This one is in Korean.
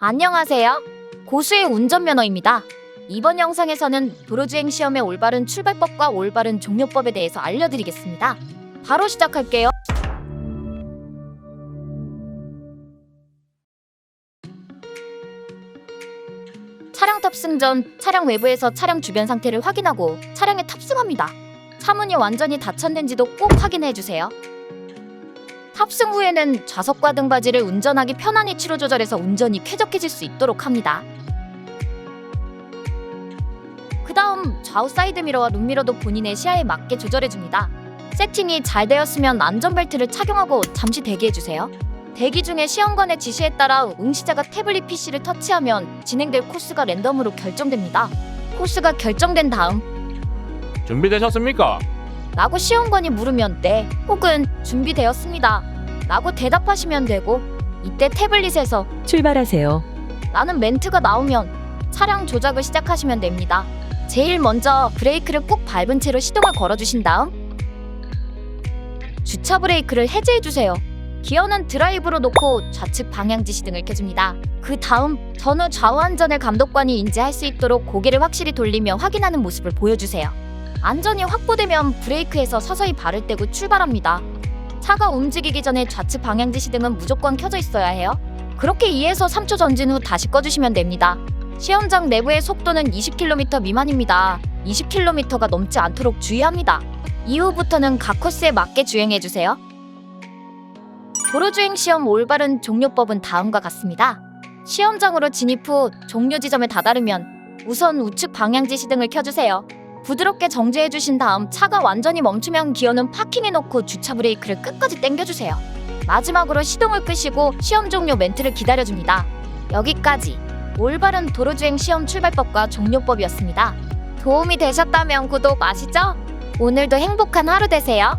안녕하세요. 고수의 운전면허입니다. 이번 영상에서는 도로주행 시험의 올바른 출발법과 올바른 종료법에 대해서 알려드리겠습니다. 바로 시작할게요. 차량 탑승 전 차량 외부에서 차량 주변 상태를 확인하고 차량에 탑승합니다. 차문이 완전히 닫혔는지도 꼭 확인해 주세요. 탑승 후에는 좌석과 등받이를 운전하기 편안히 치로 조절해서 운전이 쾌적해질 수 있도록 합니다. 그 다음 좌우 사이드 미러와 룸미러도 본인의 시야에 맞게 조절해 줍니다. 세팅이 잘 되었으면 안전벨트를 착용하고 잠시 대기해 주세요. 대기 중에 시험관의 지시에 따라 응시자가 태블릿 PC를 터치하면 진행될 코스가 랜덤으로 결정됩니다. 코스가 결정된 다음 준비되셨습니까? 라고 시험관이 물으면 네 혹은 준비되었습니다 라고 대답하시면 되고 이때 태블릿에서 출발하세요. 라는 멘트가 나오면 차량 조작을 시작하시면 됩니다. 제일 먼저 브레이크를 꾹 밟은 채로 시동을 걸어주신 다음 주차 브레이크를 해제해주세요. 기어는 드라이브로 놓고 좌측 방향 지시 등을 켜줍니다. 그 다음 전후 좌우 안전을 감독관이 인지할 수 있도록 고개를 확실히 돌리며 확인하는 모습을 보여주세요. 안전이 확보되면 브레이크에서 서서히 발을 떼고 출발합니다. 차가 움직이기 전에 좌측 방향 지시등은 무조건 켜져 있어야 해요. 그렇게 2에서 3초 전진 후 다시 꺼주시면 됩니다. 시험장 내부의 속도는 20km 미만입니다. 20km가 넘지 않도록 주의합니다. 이후부터는 각 코스에 맞게 주행해주세요. 도로주행 시험 올바른 종료법은 다음과 같습니다. 시험장으로 진입 후 종료 지점에 다다르면 우선 우측 방향 지시등을 켜주세요. 부드럽게 정지해 주신 다음 차가 완전히 멈추면 기어는 파킹해 놓고 주차 브레이크를 끝까지 당겨 주세요. 마지막으로 시동을 끄시고 시험 종료 멘트를 기다려 줍니다. 여기까지 올바른 도로주행 시험 출발법과 종료법이었습니다. 도움이 되셨다면 구독 아시죠? 오늘도 행복한 하루 되세요.